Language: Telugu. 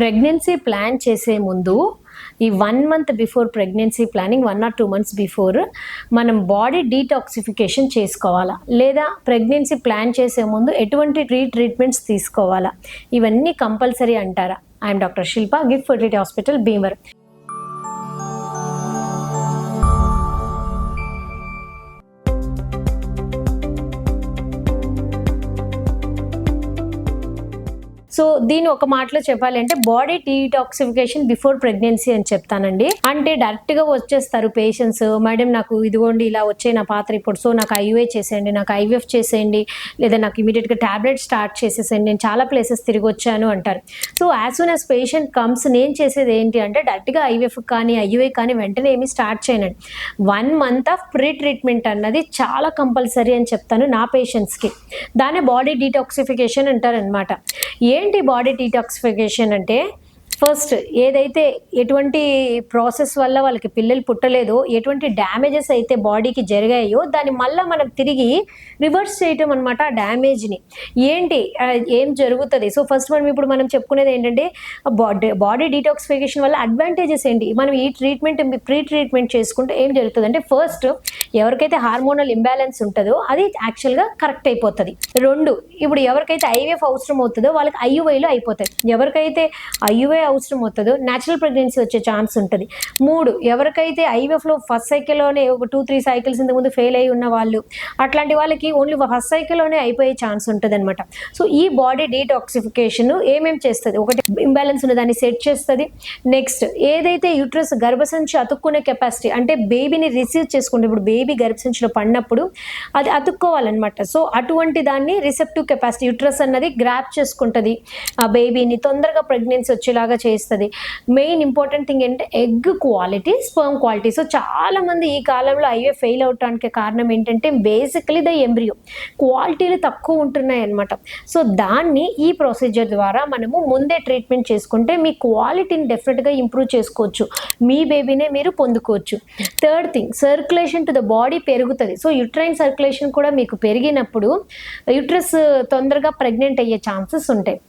ప్రెగ్నెన్సీ ప్లాన్ చేసే ముందు ఈ one month before pregnancy planning one or two months before మనం బాడీ డీటాక్సిఫికేషన్ చేసుకోవాలా? లేదా ప్రెగ్నెన్సీ ప్లాన్ చేసే ముందు ఎటువంటి ట్రీ ట్రీట్మెంట్స్ తీసుకోవాలా? ఇవన్నీ కంపల్సరీ అంటారా? I'm doctor Shilpa gift fertility hospital భీమర్ so దీని ఒక మాటలో చెప్పాలంటే బాడీ డీటాక్సిఫికేషన్ బిఫోర్ ప్రెగ్నెన్సీ అని చెప్తానండి. అంటే డైరెక్ట్గా వచ్చేస్తారు పేషెంట్స్ మేడం నాకు ఇదిగోండి ఇలా వచ్చే నా పాత ఇప్పుడు. సో నాకు ఐవే చేసేయండి నాకు ఐవీఎఫ్ చేసేయండి లేదా నాకు ఇమీడియట్గా టాబ్లెట్ స్టార్ట్ చేసేసేయండి. నేను చాలా ప్లేసెస్ తిరిగి వచ్చాను అంటారు. So as soon as patient comes నేను చేసేది ఏంటి అంటే డైరెక్ట్గా ఐవీఎఫ్ కానీ ఐయుఏ కానీ వెంటనే ఏమి స్టార్ట్ చేయనండి. One month of pre treatment అన్నది చాలా కంపల్సరీ అని చెప్తాను నా పేషెంట్స్కి దాన్ని బాడీ డీటాక్సిఫికేషన్ అంటారనమాట ఏంటి బాడీ డీటాక్సిఫికేషన్ అంటే? ఫస్ట్ ఏదైతే ఎటువంటి ప్రాసెస్ వల్ల వాళ్ళకి పిల్లలు పుట్టలేదో ఎటువంటి డ్యామేజెస్ అయితే బాడీకి జరిగాయో దాన్ని మళ్ళీ మనం తిరిగి రివర్స్ చేయటం అనమాట ఆ డ్యామేజ్ని ఏంటి? ఏం జరుగుతుంది? సో ఫస్ట్ మనం ఇప్పుడు మనం చెప్పుకునేది ఏంటంటే బాడీ బాడీ డీటాక్సిఫికేషన్ వల్ల అడ్వాంటేజెస్ ఏంటి? మనం ఈ ట్రీట్మెంట్ ప్రీ ట్రీట్మెంట్ చేసుకుంటే ఏం జరుగుతుంది అంటే ఫస్ట్ ఎవరికైతే హార్మోనల్ ఇంబ్యాలెన్స్ ఉంటుందో అది యాక్చువల్గా కరెక్ట్ అయిపోతుంది. రెండు ఇప్పుడు ఎవరికైతే ఐవీఎఫ్ అవసరం అవుతుందో వాళ్ళకి ఐయువైలో అయిపోతాయి. ఎవరికైతే ఐయువై అవసరం అవుతుందో న్యాచురల్ ప్రెగ్నెన్సీ వచ్చే ఛాన్స్ ఉంటుంది. మూడు ఎవరికైతే ఐవీఎఫ్లో ఫస్ట్ సైకిల్లోనే ఒక టూ త్రీ సైకిల్స్ ఇంతకుముందు ఫెయిల్ అయి ఉన్న వాళ్ళు అట్లాంటి వాళ్ళకి ఓన్లీ ఫస్ట్ సైకిల్లోనే అయిపోయే ఛాన్స్ ఉంటుంది అనమాట సో ఈ బాడీ డీటాక్సిఫికేషన్ ఏమేం చేస్తుంది? ఒకటి ఇంబ్యాలెన్స్ ఉన్న దాన్ని సెట్ చేస్తుంది. నెక్స్ట్ ఏదైతే యూట్రస్ గర్భసంచి అతుక్కునే కెపాసిటీ అంటే బేబీని రిసీవ్ చేసుకుంటే ఇప్పుడు బేబీ గర్భసంచిలో పడినప్పుడు అది అతుక్కోవాలన్నమాట. సో అటువంటి దాన్ని రిసెప్టివ్ కెపాసిటీ యూట్రస్ అన్నది గ్రాప్ చేసుకుంటుంది. ఆ బేబీని తొందరగా ప్రెగ్నెన్సీ వచ్చేలాగా చేస్తుంది. మెయిన్ ఇంపార్టెంట్ థింగ్ ఏంటంటే egg quality sperm quality so చాలా మంది ఈ కాలంలో ఐవే ఫెయిల్ అవటానికి కారణం ఏంటంటే బేసిక్లీ ద ఎంబ్రియో క్వాలిటీలు తక్కువ ఉంటున్నాయి అనమాట సో దాన్ని ఈ ప్రొసీజర్ ద్వారా మనము ముందే ట్రీట్మెంట్ చేసుకుంటే మీ క్వాలిటీని డెఫినెట్గా ఇంప్రూవ్ చేసుకోవచ్చు. మీ బేబీనే మీరు పొందుకోవచ్చు. Third thing circulation to the body పెరుగుతుంది. సో యుట్రైన్ సర్క్యులేషన్ కూడా మీకు పెరిగినప్పుడు యుట్రస్ తొందరగా ప్రెగ్నెంట్ అయ్యే ఛాన్సెస్ ఉంటాయి.